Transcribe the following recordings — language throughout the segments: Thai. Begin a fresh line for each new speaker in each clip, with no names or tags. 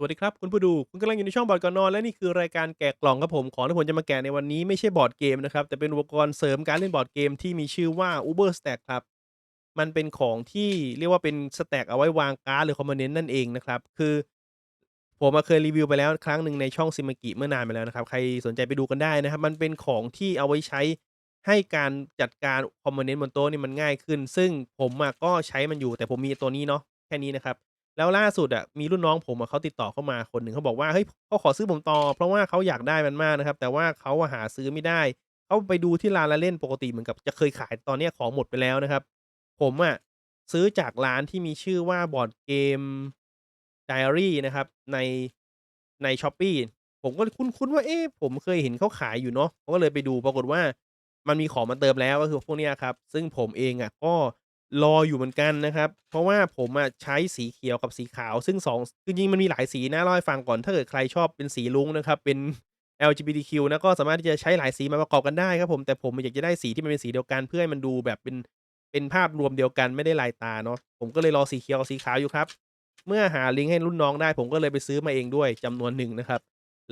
สวัสดีครับ คุณผู้ดูคุณกำลังอยู่ในช่องบอร์ดก่อนนอนและนี่คือรายการแกะกล่องครับผมของที่ผมจะมาแกะในวันนี้ไม่ใช่บอร์ดเกมนะครับ แต่เป็นอุปกรณ์เสริมการเล่นบอร์ดเกมที่มีชื่อว่า Uber Stack ครับ มันเป็นของที่เรียกว่าเป็นสแต็กเอาไว้วางการ์ดหรือคอมโพเนนต์นั่นเองนะครับ คือ ผมอะเคยรีวิวไปแล้วครั้งหนึ่งในช่องซิมกิเมื่อนานมาแล้วนะครับ ใครสนใจไปดูกันได้นะครับ มันเป็นของที่เอาไว้ใช้ให้การจัดการคอมโพเนนต์บนโต๊ะนี่มันง่ายขึ้น ซึ่งผมก็ใช้มันอยู่แต่ผมมีตัวนี้เนาะแค่นี้นะครับ แล้วล่าสุดอะมีรุ่นน้องผมอะเขาติดต่อเข้ามาคนหนึ่งเขาบอกว่าเฮ้ยเขาขอซื้อผมต่อ เพราะว่าเขาอยากได้มันมากนะครับ แต่ว่าเขาหาซื้อไม่ได้เขาไปดูที่ร้านละเล่นปกติเหมือนกับจะเคยขายตอนเนี้ยของหมดไปแล้วนะครับ ผมอะซื้อจากร้านที่มีชื่อว่าบอร์ดเกม Diary นะครับ ในใน Shopee ผมก็คุ้นๆว่าเอ๊ะผมเคยเห็นเขาขายอยู่เนาะผมก็เลยไปดูปรากฏว่ามันมีของมาเติมแล้วก็คือพวกนี้ครับ ซึ่งผมเองอะก็ รออยู่เหมือนกันนะครับ เพราะว่าผมอะใช้สีเขียวกับสีขาว ซึ่ง2จริงๆมันมีหลายสีนะเล่าให้ฟังก่อนถ้าเกิดใครชอบเป็นสีรุ้งนะครับเป็น LGBTQ นะก็สามารถที่จะใช้หลายสีมาประกอบกันได้ครับผมแต่ผมอยากจะได้สีที่มันเป็นสีเดียวกัน เพื่อให้มันดูแบบเป็นเป็นภาพรวมเดียวกันไม่ได้ลายตาเนาะผมก็เลยรอสีเขียวกับสีขาวอยู่ครับ เมื่อหาลิงก์ให้รุ่นน้องได้ ผมก็เลยไปซื้อมาเองด้วยจำนวนหนึ่งนะครับ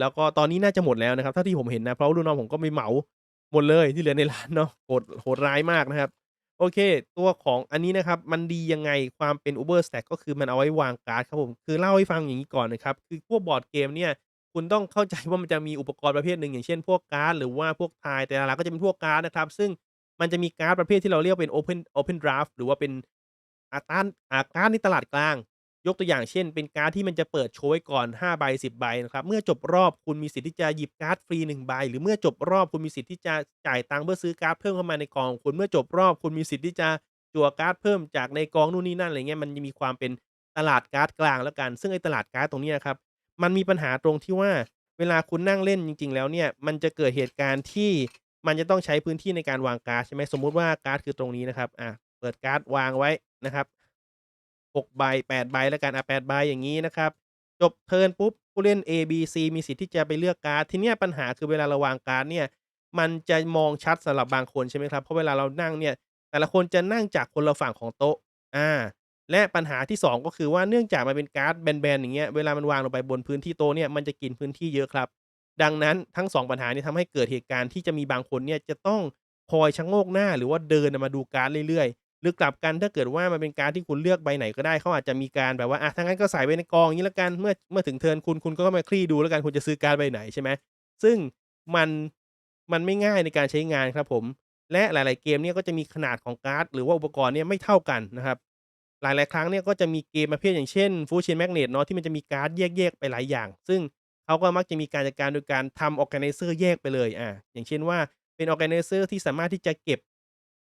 แล้วก็ตอนนี้น่าจะหมดแล้วนะครับเท่าที่ผมเห็นนะเพราะรุ่นน้องผมก็ไปเหมาหมดเลยที่เหลือในร้านเนาะโหดโหดร้ายมากนะครับ โอเค ตัวของอันนี้นะครับ มันดียังไงความเป็น Uber Stack ก็คือมันเอาไว้วางการ์ดครับผม คือเล่าให้ฟังอย่างนี้ก่อนนะครับ คือพวกบอร์ดเกมเนี่ย คุณต้องเข้าใจว่ามันจะมีอุปกรณ์ประเภทหนึ่ง อย่างเช่นพวกการ์ดหรือว่าพวกทายแต่ละร้านก็จะเป็นพวกการ์ดนะครับ ซึ่งมันจะมีการ์ดประเภทที่เราเรียกเป็น Open Open Draft หรือว่าเป็นอาต้านอาการ์ดในตลาดกลาง ยกตัวอย่างเช่น เป็นการ์ดที่มันจะเปิดโชว์ไว้ก่อน5ใบ10ใบนะครับ เมื่อจบรอบคุณมีสิทธิ์ที่จะหยิบการ์ดฟรี1ใบ หรือเมื่อจบรอบคุณมีสิทธิ์ที่จะจ่ายตังค์เพื่อซื้อการ์ดเพิ่มเข้ามาในกอง คุณเมื่อจบรอบคุณมีสิทธิ์ที่จะจั่วการ์ดเพิ่มจากในกองนู่นนี่นั่นอะไรเงี้ยมันจะมีความเป็นตลาดการ์ดกลางแล้วกัน ซึ่งไอ้ตลาดการ์ดตรงนี้ยครับมันมีปัญหาตรงที่ว่า เวลาคุณนั่งเล่นจริง ๆ แล้วเนี่ยมันจะเกิดเหตุการณ์ที่มันจะต้องใช้พื้นที่ในการวางการ์ดใช่ไหมสมมุติว่าการ์ดคือตรงนี้นะครับอ่าเปิดการ์ดวางไว้นะครับ 6ใบ8ใบแล้วกันอ่า8ใบอย่างงี้นะครับ จบเทิร์นปุ๊บผู้เล่นเอบีซีมีสิทธิ์ที่จะไปเลือกการ์ดทีเนี้ยปัญหาคือเวลาเราวางการ์ดเนี่ยมันจะมองชัดสำหรับบางคนใช่ไหมครับ เพราะเวลาเรานั่งเนี่ย แต่ละคนจะนั่งจากคนละฝั่งของโต๊ะ อ่า และปัญหาที่ 2 ก็คือว่าเนื่องจากมันเป็นการ์ดแบนๆอย่างเงี้ย เวลามันวางลงไปบนพื้นที่โต๊ะเนี่ย มันจะกินพื้นที่เยอะครับ ดังนั้นทั้ง 2 ปัญหานี้ทำให้เกิดเหตุการณ์ที่จะมีบางคนเนี่ยจะต้องคอยชะโงกหน้าหรือว่าเดินมาดูการ์ดเรื่อยๆ หรือกลับกันถ้าเกิดว่ามันเป็นการที่คุณเลือกใบไหนก็ได้เขาอาจจะมีการแบบว่าอะถ้างั้นก็ใส่ไว้ในกองอย่างงี้แล้วกันเมื่อเมื่อถึงเทินคุณคุณก็มาคลี่ดูแล้วกันคุณจะซื้อการใบไหนใช่ไหมซึ่งมันมันไม่ง่ายในการใช้งานครับผม และหลาย ๆ เกมเนี่ยก็จะมีขนาดของการ์ดหรือว่าอุปกรณ์เนี่ยไม่เท่ากันนะครับหลาย ๆ ครั้งเนี่ยก็จะมีเกมประเภทอย่างเช่น Full Chain Magnate เนาะที่มันจะมีการ์ดแยก ๆ ไปหลายอย่าง ซึ่งเขาก็มักจะมีการจัดการโดยการทำ Organizer แยกไปเลยอ่าอย่างเช่นว่าเป็น Organizer ที่สามารถที่จะเก็บ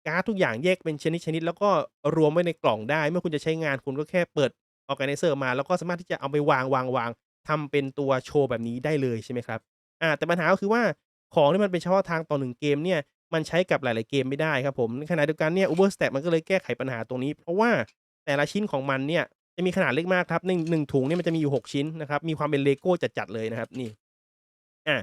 การ์ดทุกอย่างแยกเป็นชนิดๆแล้วก็รวมไว้ในกล่องได้ เมื่อคุณจะใช้งานคุณก็แค่เปิด Organizer มา แล้วก็สามารถที่จะเอาไปวางๆๆทำเป็นตัวโชว์แบบนี้ได้เลยใช่ไหมครับอาแต่ปัญหาก็คือว่าของที่มันเป็นเฉพาะทางต่อ1เกมเนี่ยมันใช้กับหลาย ๆ เกมไม่ได้ครับผมในขณะเดียวกันเนี่ย Overstack มันก็เลยแก้ไขปัญหาตรงนี้ เพราะว่าแต่ละชิ้นของมันเนี่ยจะมีขนาดเล็กมากครับในหนึ่งถุงเนี่ยมันจะมีอยู่ 6 ชิ้นนะครับมีความเป็นเลโก้จัด ๆ เลยนะครับนี่อา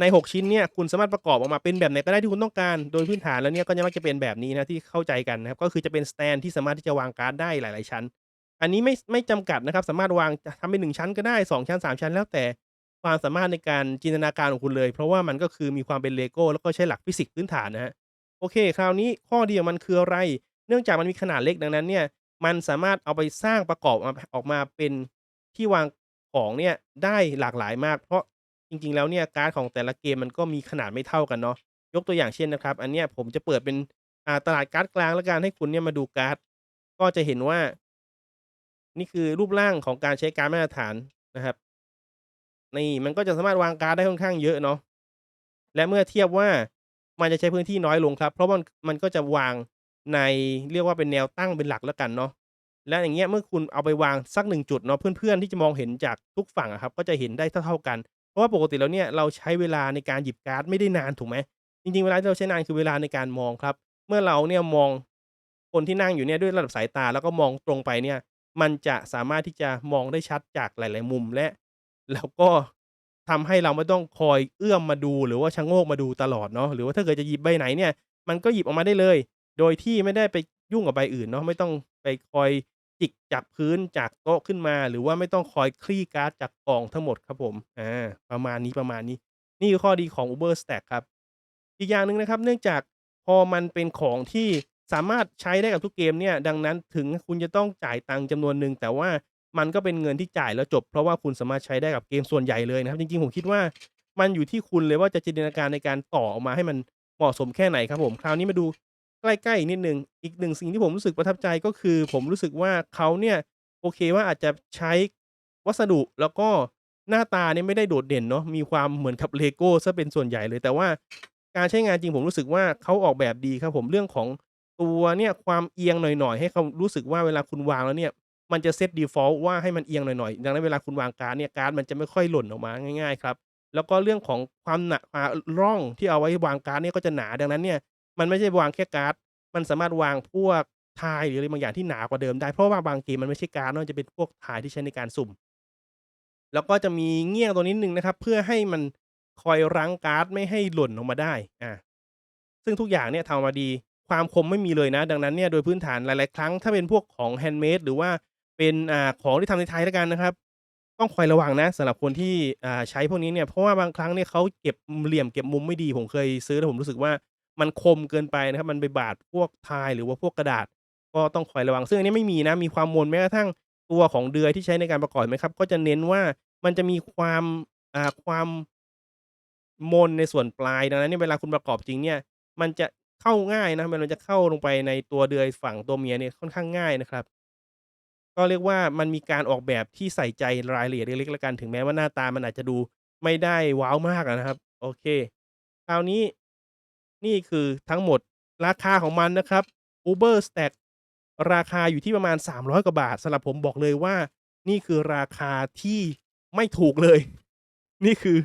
ใน 6 ชิ้นเนี่ยคุณสามารถประกอบออกมาเป็นแบบไหนก็ได้ที่คุณต้องการ โดยพื้นฐานแล้วเนี่ยก็จะมักจะเป็นแบบนี้นะที่เข้าใจกันนะครับก็คือจะเป็นสแตนที่สามารถที่จะวางการ์ดได้หลาย ๆ ชั้น อันนี้ไม่ไม่จำกัดนะครับสามารถวางทำเป็น1ชั้นก็ได้ 2 ชั้น 3 ชั้น แล้วแต่ความสามารถในการจินตนาการของคุณเลย เพราะว่ามันก็คือมีความเป็น Lego แล้วก็ใช้หลักฟิสิกส์พื้นฐานนะครับโอเค คราวนี้ข้อดีของมันคืออะไร เนื่องจากมันมีขนาดเล็กดังนั้นเนี่ยมันสามารถเอาไปสร้างประกอบอออกมาเป็นที่วางของเนี่ยได้หลากหลายมาก เพราะ จริง ๆ แล้วเนี่ยการ์ดของแต่ละเกมมันก็มีขนาดไม่เท่ากันเนาะ ยกตัวอย่างเช่นนะครับ อันเนี้ยผมจะเปิดเป็น อ่า ตลาดการ์ดกลางแล้วกันให้คุณเนี่ยมาดูการ์ด ก็จะเห็นว่า นี่คือรูปร่างของการใช้การ์ดมาตรฐานนะครับ นี่มันก็จะสามารถวางการ์ดได้ค่อนข้างเยอะเนาะ และเมื่อเทียบว่ามันจะใช้พื้นที่น้อยลงครับ เพราะมันมันก็จะวางในเรียกว่าเป็นแนวตั้งเป็นหลักแล้วกันเนาะแล้วอย่างเงี้ยเมื่อคุณเอาไปวางสักหนึ่งจุดเนาะเพื่อนๆที่จะมองเห็นจากทุกฝั่งครับ ก็จะเห็นได้เท่าๆกัน ราะว่าปกติแล้วเนี่ยเราใช้เวลาในการหยิบการ์ดไม่ได้นานถูกไหมจริงๆเวลาที่เราใช้นานคือเวลาในการมองครับ เมื่อเราเนี่ยมองคนที่นั่งอยู่เนี่ยด้วยระดับสายตาแล้วก็มองตรงไปเนี่ย มันจะสามารถที่จะมองได้ชัดจากหลาย ๆ มุมและ แล้วก็ทำให้เราไม่ต้องคอยเอื้อมมาดูหรือว่าชะโงกมาดูตลอดเนาะหรือว่าถ้าเกิดจะหยิบใบไหนเนี่ย มันก็หยิบออกมาได้เลย โดยที่ไม่ได้ไปยุ่งกับใบอื่นเนาะไม่ต้องไปคอย จิกจากพื้นจากโต๊ะขึ้นมา หรือว่าไม่ต้องคอยคลี่การ์ดจากกล่องทั้งหมดครับผมอ่าประมาณนี้ประมาณนี้ นี่คือข้อดีของ Uber Stack ครับ อีกอย่างหนึ่งนะครับ เนื่องจากพอมันเป็นของที่สามารถใช้ได้กับทุกเกมเนี่ย ดังนั้นถึงคุณจะต้องจ่ายตังค์จำนวนหนึ่งแต่ว่ามันก็เป็นเงินที่จ่ายแล้วจบ เพราะว่าคุณสามารถใช้ได้กับเกมส่วนใหญ่เลยนะครับ จริงๆ ผมคิดว่ามันอยู่ที่คุณเลยว่าจะจินตนาการในการต่อออกมาให้มันเหมาะสมแค่ไหนครับผม คราวนี้มาดู ใกล้ ๆ อีกนิดหนึ่ง อีกหนึ่งสิ่งที่ผมรู้สึกประทับใจ ก็คือผมรู้สึกว่า เขาเนี่ย โอเคว่า อาจจะใช้วัสดุ แล้วก็หน้าตาเนี่ยไม่ได้โดดเด่นเนาะ มีความเหมือนกับ LEGO เสียเป็นส่วนใหญ่เลย แต่ว่าการใช้งานจริงผมรู้สึกว่า เขาออกแบบดีครับผม เรื่องของตัวเนี่ย ความเอียงหน่อย ๆ ให้เขารู้สึกว่า เวลาคุณวางแล้วเนี่ย มันจะ set default ว่า ให้มันเอียงหน่อย ๆ ดังนั้นเวลาคุณวางการ์ดเนี่ย การ์ดมันจะไม่ค่อยหล่นออกมาง่าย ๆ ครับ แล้วก็เรื่องของความหนา อ่า ร่องที่เอาไว้วางการ์ดเนี่ยก็จะหนา ดังนั้นเนี่ย มันไม่ใช่วางแค่การ์ด มันสามารถวางพวก tile หรืออะไรบางอย่างที่หนากว่าเดิมได้เพราะว่าบางเกมมันไม่ใช่การ์ดนาะมันจะเป็นพวก tile ที่ใช้ในการสุ่ม แล้วก็จะมีเงี้ยงตัวนิดนึงนะครับ เพื่อให้มันคอยรั้งการ์ดไม่ให้หล่นออกมาได้อ่าซึ่งทุกอย่างเนี่ยทำมาดีความคมไม่มีเลยนะ ดังนั้นเนี่ยโดยพื้นฐานหลาย ๆ ครั้งถ้าเป็นพวกของ handmade หรือว่าเป็นอ่าของที่ทำในไทยแล้วกันนะครับ ต้องคอยระวังนะสำหรับคนที่อ่าใช้พวกนี้เนี่ยเพราะว่าบางครั้งเนี่ยเขาเก็บเหลี่ยมเก็บมุมไม่ดีผมเคยซื้อแล้วผมรู้สึกว่า มันคมเกินไปนะครับ มันไปบาดพวก tile หรือว่าพวกกระดาษ ก็ต้องคอยระวัง ซึ่งอันนี้ไม่มีนะ มีความมนแม้กระทั่งตัวของเดือยที่ใช้ในการประกอบไหมครับ ก็จะเน้นว่ามันจะมีความอ่าความมนในส่วนปลายดังนั้นเนี่ยเวลาคุณประกอบจริงเนี่ย มันจะเข้าง่ายนะมันจะเข้าลงไปในตัวเดือยฝั่งตัวเมียเนี่ยค่อนข้างง่ายนะครับ ก็เรียกว่ามันมีการออกแบบที่ใส่ใจรายละเอียดเล็กๆแล้วกันถึงแม้ว่าหน้าตามันอาจจะดูไม่ได้ว้าวมากนะครับ โอเค คราวนี้ นี่คือทั้งหมดราคาของมันนะครับ Uber Stack ราคาอยู่ที่ประมาณ 300 กว่าบาทสำหรับผมบอกเลยว่า นี่คือราคาที่ไม่ถูกเลย นี่คือ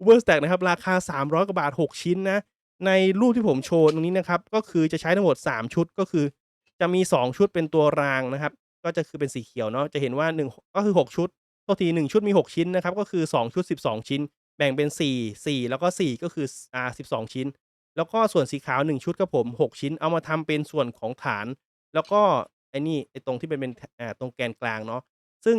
Uber Stack นะครับ ราคา 300 กว่าบาท 6 ชิ้นนะ ในรูปที่ผมโชว์ตรงนี้นะครับ ก็คือจะใช้ทั้งหมด 3 ชุดก็คือ จะมี 2 ชุดเป็นตัวรางนะครับ ก็จะคือเป็นสีเขียวเนาะจะเห็นว่า 1 ก็คือ 6 ชุดโทษที1ชุดมี 6 ชิ้นนะครับ ก็คือ 2 ชุด 12 ชิ้น แบ่งเป็น 4 4 แล้วก็ 4 ก็คืออ่า12 ชิ้น แล้วก็ส่วนสีขาว 1 ชุดครับผม 6 ชิ้นเอามาทำเป็นส่วนของฐาน แล้วก็ไอ้นี่ไอ้ตรงที่เป็นเป็นอ่าตรงแกนกลางเนาะซึ่ง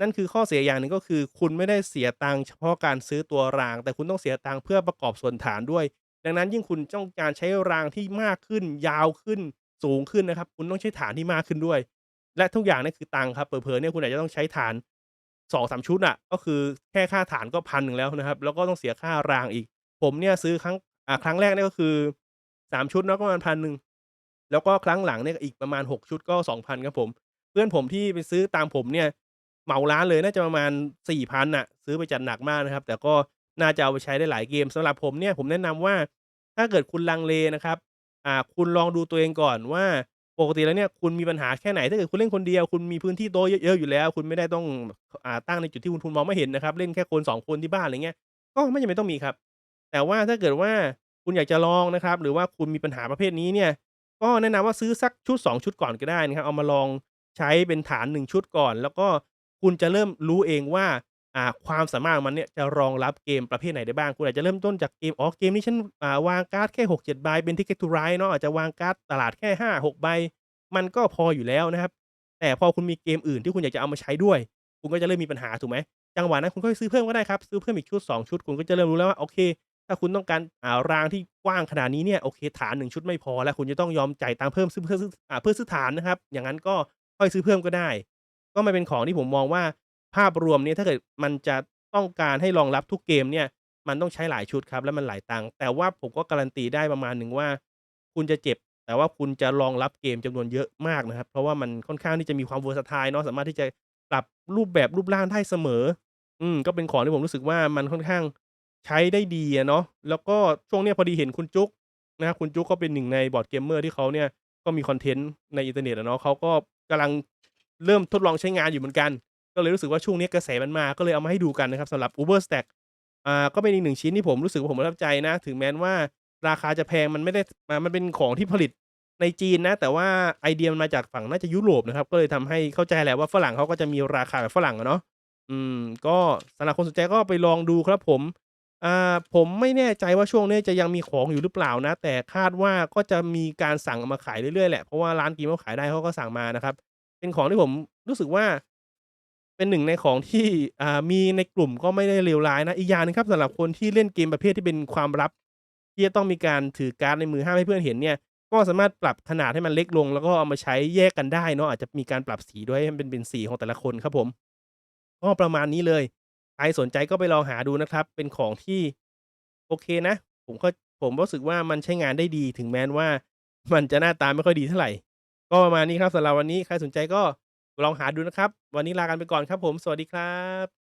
นั่นคือข้อเสียอย่างหนึ่งก็คือ คุณไม่ได้เสียตังค์เฉพาะการซื้อตัวราง แต่คุณต้องเสียตังค์เพื่อประกอบส่วนฐานด้วย ดังนั้นยิ่งคุณต้องการใช้รางที่มากขึ้น ยาวขึ้นสูงขึ้นนะครับ คุณต้องใช้ฐานที่มากขึ้นด้วย และทุกอย่างนี่คือตังค์ครับเผลอๆเนี่ยคุณอาจจะต้องใช้ฐาน2-3ชุดอะก็คือแค่ค่าฐานก็1,000แล้วนะครับ แล้วก็ต้องเสียค่ารางอีก ผมเนี่ยซื้อครั้ง อ่าครั้งแรกเนี่ยก็คือ3ชุดเนาะก็ประมาณ1,000แล้วก็ครั้งหลังเนี่ยอีกประมาณ6ชุดก็2,000ครับผม เพื่อนผมที่ไปซื้อตามผมเนี่ยเหมาร้านเลยน่าจะประมาณ4,000น่ะ ซื้อไปจัดหนักมากนะครับ แต่ก็น่าจะเอาไปใช้ได้หลายเกมสำหรับผมเนี่ยผมแนะนำว่าถ้าเกิดคุณลังเลนะครับ อ่า คุณลองดูตัวเองก่อนว่าปกติแล้วเนี่ยคุณมีปัญหาแค่ไหนถ้าเกิดคุณเล่นคนเดียว คุณมีพื้นที่โต๊ะเยอะๆอยู่แล้ว คุณไม่ได้ต้องอ่าตั้งในจุดที่คุณคุณมองไม่เห็นนะครับ เล่นแค่คน 2 คนที่บ้านอะไรเงี้ยก็ไม่จำเป็นต้องมีครับ แต่ว่าถ้าเกิดว่าคุณอยากจะลองนะครับ หรือว่าคุณมีปัญหาประเภทนี้เนี่ย ก็แนะนำว่าซื้อสักชุด 2 ชุดก่อนก็ได้นะครับ เอามาลองใช้เป็นฐาน 1 ชุดก่อน แล้วก็คุณจะเริ่มรู้เองว่าอ่าความสามารถมันเนี่ยจะรองรับเกมประเภทไหนได้บ้าง คุณอาจจะเริ่มต้นจากเกมอ๋อเกมนี้ฉันอ่าวางการ์ดแค่6-7ใบเป็น Ticket to Ride เนาะอาจจะวางการ์ดตลาดแค่ 5-6ใบมันก็พออยู่แล้วนะครับ แต่พอคุณมีเกมอื่นที่คุณอยากจะเอามาใช้ด้วย คุณก็จะเริ่มมีปัญหาถูกไหมจังหวะนั้นคุณค่อยซื้อเพิ่มก็ได้ครับ ซื้อเพิ่มอีกชุด 2 ชุด คุณก็จะเริ่มรู้แล้วว่าโอเค ถ้าคุณต้องการอ่ารางที่กว้างขนาดนี้เนี่ยโอเคฐาน1ชุดไม่พอ แล้วคุณจะต้องยอมจ่ายตังค์เพิ่มซึ่งเพื่อซื้ออ่าเพื่อซื้อฐานนะครับ อย่างงั้นก็ค่อยซื้อเพิ่มก็ได้ ก็มันเป็นของที่ผมมองว่าภาพรวมเนี่ยถ้าเกิดมันจะต้องการให้รองรับทุกเกมเนี่ย มันต้องใช้หลายชุดครับแล้วมันหลายตังค์แต่ว่าผมก็การันตีได้ประมาณหนึ่งว่า คุณจะเจ็บ แต่ว่าคุณจะรองรับเกมจำนวนเยอะมากนะครับ เพราะว่ามันค่อนข้างที่จะมีความ versatile เนาะสามารถที่จะปรับรูปแบบรูปร่างได้เสมอ อืมก็เป็นของที่ผมรู้สึกว่ามันค่อนข้าง ใช้ได้ดีอะเนาะ แล้วก็ช่วงเนี้ยพอดีเห็นคุณจุ๊กนะครับ คุณจุ๊กก็เป็นหนึ่งใน Board Gamer ที่เขาเนี่ย ก็มีคอนเทนต์ในอินเทอร์เน็ตอะเนาะ เขาก็กำลังเริ่มทดลองใช้งานอยู่เหมือนกัน ก็เลยรู้สึกว่าช่วงนี้กระแสมันมา ก็เลยเอามาให้ดูกันนะครับสำหรับ Uber Stack อ่า ก็เป็นอีก1ชิ้นที่ผมรู้สึกว่าผมประทับใจนะ ถึงแม้ว่าราคาจะแพงมันไม่ได้ มันเป็นของที่ผลิตในจีนนะ แต่ว่าไอเดียมันมาจากฝั่งน่าจะยุโรปนะครับ ก็เลยทำให้เข้าใจแหละว่าฝรั่งเขาก็จะมีราคาแบบฝรั่งอะเนาะ อืม ก็สำหรับคนสนใจก็ไปลองดูครับผม อ่าผมไม่แน่ใจว่าช่วงนี้จะยังมีของอยู่หรือเปล่านะ แต่คาดว่าก็จะมีการสั่งมาขายเรื่อยๆแหละเพราะว่าร้านเกมเขาขายได้เขาก็สั่งมานะครับ เป็นของที่ผมรู้สึกว่า เป็นหนึ่งในของที่อ่ามีในกลุ่มก็ไม่ได้เลวร้ายนะอีกอย่างหนึ่งครับสำหรับคนที่เล่นเกมประเภทที่เป็นความลับที่จะต้องมีการถือการ์ดในมือห้ามให้เพื่อนเห็นเนี่ย ก็สามารถปรับขนาดให้มันเล็กลง แล้วก็เอามาใช้แยกกันได้เนาะอาจจะมีการปรับสีด้วยให้มันเป็นสีของแต่ละคนครับผมก็ประมาณนี้เลย ใครสนใจก็ไปลองหาดูนะครับ เป็นของที่โอเคนะ ผมก็ผมรู้สึกว่ามันใช้งานได้ดีถึงแม้ว่า มันจะหน้าตาไม่ค่อยดีเท่าไหร่ ก็ประมาณนี้ครับสำหรับวันนี้ใครสนใจก็ลองหาดูนะครับ วันนี้ลากันไปก่อนครับผม สวัสดีครับ